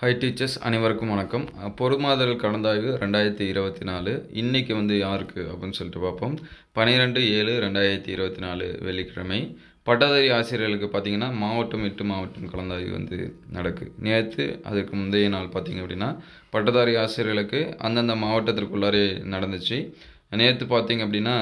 High teachers அனைவருக்கும் வணக்கம். பொறுமாதல் கலந்தாய்வு ரெண்டாயிரத்தி இருபத்தி நாலு. இன்றைக்கி வந்து யாருக்கு அப்படின்னு சொல்லிட்டு பார்ப்போம். பன்னிரெண்டு ஏழு ரெண்டாயிரத்தி இருபத்தி நாலு வெள்ளிக்கிழமை. பட்டதாரி ஆசிரியர்களுக்கு பார்த்திங்கன்னா மாவட்டம் எட்டு மாவட்டம் கலந்தாய்வு வந்து நடக்கு. நேற்று அதுக்கு முந்தைய நாள் பார்த்திங்க அப்படின்னா பட்டதாரி ஆசிரியர்களுக்கு அந்தந்த மாவட்டத்திற்குள்ளாரே நடந்துச்சு. நேற்று பார்த்திங்க அப்படின்னா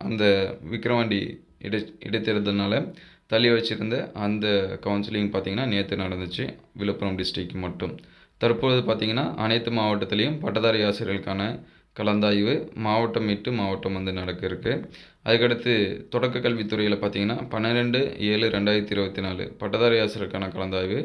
அந்த விக்ரவாண்டி இடை இடைத்தேர்தல்னால தள்ளி வச்சுருந்த அந்த கவுன்சிலிங் பார்த்திங்கன்னா நேற்று நடந்துச்சு. விழுப்புரம் டிஸ்ட்ரிக் மட்டும். தற்பொழுது பார்த்திங்கன்னா அனைத்து மாவட்டத்திலையும் பட்டதாரி ஆசிரியர்களுக்கான கலந்தாய்வு மாவட்டம் விட்டு மாவட்டம் வந்து நடக்க இருக்குது அதுக்கடுத்து தொடக்க கல்வித்துறையில் பார்த்திங்கன்னா பன்னிரெண்டு ஏழு ரெண்டாயிரத்தி இருபத்தி நாலு பட்டதாரி ஆசிரியருக்கான கலந்தாய்வு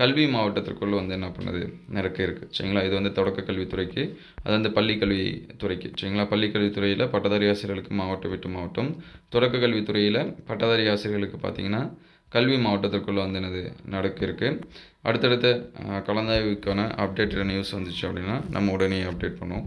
கல்வி மாவட்டத்திற்குள்ளே வந்து என்ன பண்ணுது? நடக்க இருக்குது சரிங்களா? இது வந்து தொடக்க கல்வித்துறைக்கு அது வந்து பள்ளி கல்வித்துறைக்கு. சரிங்களா? பள்ளி கல்வித்துறையில் பட்டதாரி ஆசிரியர்களுக்கு மாவட்டம் விட்டு மாவட்டம் தொடக்க கல்வித்துறையில் பட்டதாரி ஆசிரியர்களுக்கு பார்த்திங்கன்னா கல்வி மாவட்டத்திற்குள்ளே வந்து என்னது? நடக்க இருக்குது அடுத்தடுத்த கலந்தாய்வுக்கான அப்டேட்டட் நியூஸ் வந்துச்சு அப்படின்னா நம்ம உடனே அப்டேட் பண்ணுவோம்.